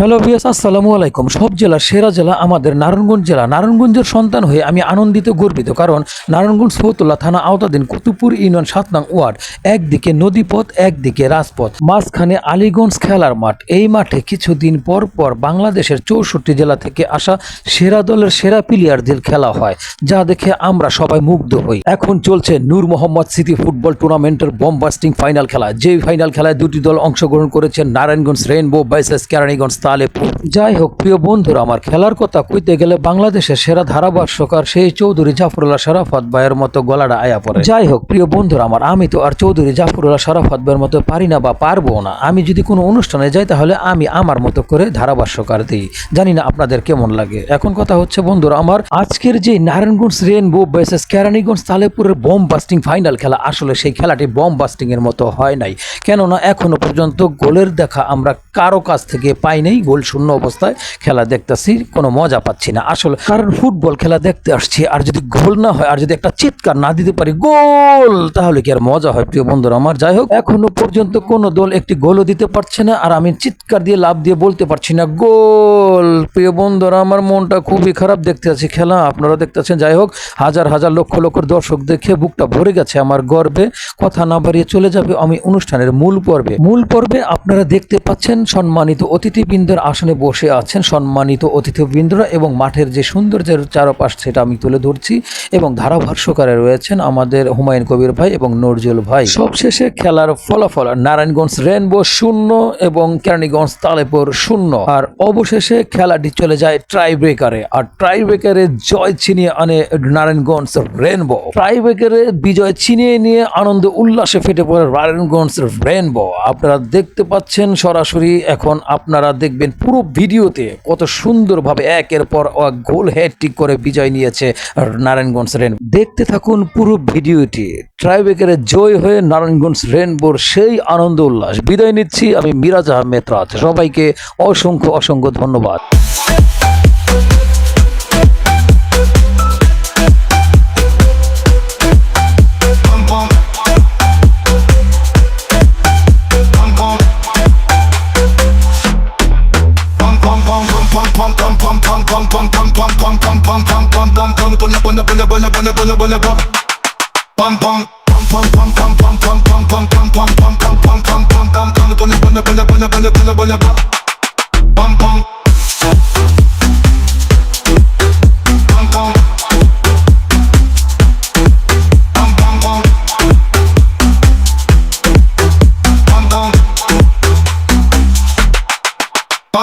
Hello বিয়াস, আসসালামু আলাইকুম। সব জেলার সেরা জেলা আমাদের নারায়ণগঞ্জ জেলা। নারায়ণগঞ্জের সন্তান হয়ে আমি আনন্দিত, গর্বিত, কারণ নারায়ণগঞ্জ ফতুল্লা থানা আওতাধীন কুতুবপুর ইউনিয়ন সাত নং ওয়ার্ড। একদিকে নদীপথ, একদিকে রাজপথ। মাঝখানে আলিগঞ্জ খেলার মাঠ। এই মাঠে কিছুদিন পর পর বাংলাদেশের চৌষট্টি জেলা থেকে আসা সেরা দলের সেরা প্লেয়ারদের খেলা হয়, যা দেখে আমরা সবাই মুগ্ধ হই। এখন চলছে নূর মোহাম্মদ সিটি ফুটবল টুর্নামেন্টের বমবাস্টিং ফাইনাল খেলা। যেই ফাইনাল খেলায় দুটি দল অংশগ্রহণ করেছে নারায়ণগঞ্জ রেইনবো বাইসেস কেরানীগঞ্জ তালেপুর যাই হোক প্রিয় বন্ধুরা, আমার খেলার কথা কইতে গেলে বাংলাদেশের সেরা ধারাভাষ্যকার সেই চৌধুরী জাফরুল্লাহ সারাফত ভাইয়ের মতো গলাটা আয়া পড়ে। যাই হোক প্রিয় বন্ধুরা, আমার আমি তো আর চৌধুরী জাফরুল্লাহ সারাফত ভাইয়ের মতো পারি না বা পারব না। আমি যদি কোনো অনুষ্ঠানে যাই, তাহলে আমি আমার মতো করে ধারাভাষ্যকার দিই। জানি না আপনাদের কেমন লাগে। এখন কথা হচ্ছে, বন্ধুরা, আমার আজকের যে নারায়ণগঞ্জ রেনবো ভার্সেস কেরানীগঞ্জ তালেপুরের বম বাস্টিং ফাইনাল খেলা, আসলে সেই খেলাটি বম বাস্টিং এর মতো হয় নাই। কেননা, এখনও পর্যন্ত গোলের দেখা আমরা কারও কাছ থেকে পাই নাই। গোল শূন্য অবস্থায় খেলা দেখতেছি, কোনো মজা পাচ্ছি না। আসলে কারণ ফুটবল খেলা দেখতে আসছি, আর যদি গোল না হয়, আর যদি একটা চিৎকার না দিতে পারি, গোল, তাহলে কি আর মজা হয় প্রিয় বন্ধুরা আমার? যাই হোক, এখনও পর্যন্ত কোনো দল একটি গোলও দিতে পারছে না, আর আমি চিৎকার দিয়ে লাভ দিয়ে বলতে পারছি না, গোল। প্রিয় বন্ধুরা আমার মনটা খুবই খারাপ দেখতে আছি খেলা, আপনারা দেখতে আছেন, যাই হোক, হাজার হাজার লক্ষ লক্ষ দর্শক দেখে বুকটা ভরে গেছে আমার গর্বে। কথা না বাড়িয়ে চলে যাবে, আমি অনুষ্ঠানের মূল পর্বে। মূল পর্বে আপনারা দেখতে পাচ্ছেন সম্মানিত অতিথিবৃন্দের আসনে বসে আছেন সম্মানিত অতিথিবৃন্দরা এবং মাঠের যে সৌন্দর্যের চারপাশ সেটা আমি তুলে ধরছি এবং ধারাভাষ্যকারে রয়েছেন আমাদের হুমায়ুন কবির ভাই এবং নজরুল ভাই। সবশেষে খেলার ফলাফল, নারায়ণগঞ্জ রেনবো শূন্য এবং কেরানীগঞ্জ তালেপুর শূন্য। আর অবশেষে খেলাটি চলে যায় ট্রাই ব্রেকারে আর ট্রাই ব্রেকারে জয় ছিনিয়ে আনে নারায়ণগঞ্জ রেনবো। ট্রাই ব্রেকারে বিজয় ছিনিয়ে নিয়ে আনন্দ উল্লাসে ফেটে পড়ে নারায়ণগঞ্জ রেনবো। আপনারা দেখতে পাচ্ছেন সরাসরি এখন আপনারা দেখবেন পুরো ভিডিওতে কত সুন্দরভাবে একের পর এক গোল হ্যাট্রিক করে বিজয় নিয়েছে নারায়ণগঞ্জ রেন। দেখতে থাকুন পুরো ভিডিওটি। ট্রাইবেকারে জয় হয়ে নারায়ণগঞ্জ রেনবোর সেই আনন্দ উল্লাস। বিদায় নিচ্ছি, আমি মিরাজ আহমেদ রাজ। সবাইকে অসংখ্য অসংখ্য ধন্যবাদ। pam pam pam pam pam pam pam pam pam pam pam pam pam pam pam pam pam pam pam bana bana bana bana bana bana bana pam pam pam pam pam pam pam pam pam pam pam pam pam pam pam pam pam pam bana bana bana bana bana bana bana pam pam